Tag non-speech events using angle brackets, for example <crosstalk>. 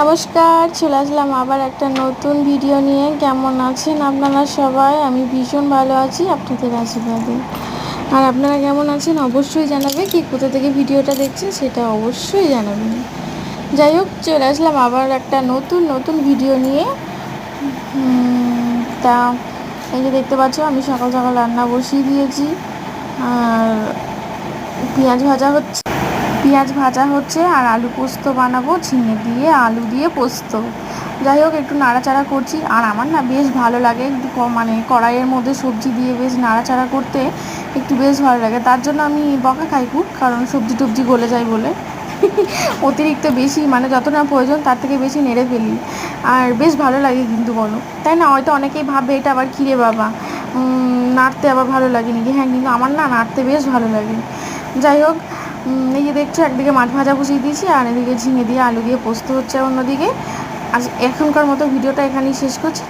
নমস্কার, চলে আসলাম আবার একটা নতুন ভিডিও নিয়ে। কেমন আছেন আপনারা সবাই? আমি ভীষণ ভালো আছি আপনাদের আশীর্বাদে। আর আপনারা কেমন আছেন অবশ্যই জানাবে কি কোথা থেকে ভিডিওটা দেখছেন সেটা অবশ্যই জানাবেন। যাই হোক, চলে আসলাম আবার একটা নতুন নতুন ভিডিও নিয়ে। তা এই যে দেখতে পাচ্ছ, আমি সকাল সকাল রান্না বসিয়ে দিয়েছি। আর পেঁয়াজ ভাজা হচ্ছে। পেঁয়াজ ভাজা হচ্ছে আর আলু পোস্ত বানাবো, ঝিঙে দিয়ে আলু দিয়ে পোস্ত। যাই হোক, একটু নাড়াচাড়া করছি। আর আমার না বেশ ভালো লাগে একটু মানে কড়াইয়ের মধ্যে সবজি দিয়ে বেশ নাড়াচাড়া করতে একটু বেশ ভালো লাগে। তার জন্য আমি বকা খাই খুব, কারণ সবজি টবজি গলে যায় বলে। <laughs> অতিরিক্ত বেশি মানে যতটা প্রয়োজন তার থেকে বেশি নেড়ে ফেলি। আর বেশ ভালো লাগে কিন্তু বলো। তাই না? হয়তো অনেকেই ভাববে এটা আবার কিরে বাবা? নাড়তে আবার ভালো লাগে নাকি হ্যাঁ কিন্তু আমার না নাড়তে বেশ ভালো লাগে। যাই হোক এই যে দেখছ, একদিকে মাছ ভাজা বসিয়ে দিয়েছি, আর এদিকে ঝিঙে দিয়ে আলু দিয়ে পোস্ত হচ্ছে অন্যদিকে। আর এখনকার মতো ভিডিওটা এখানেই শেষ করছি।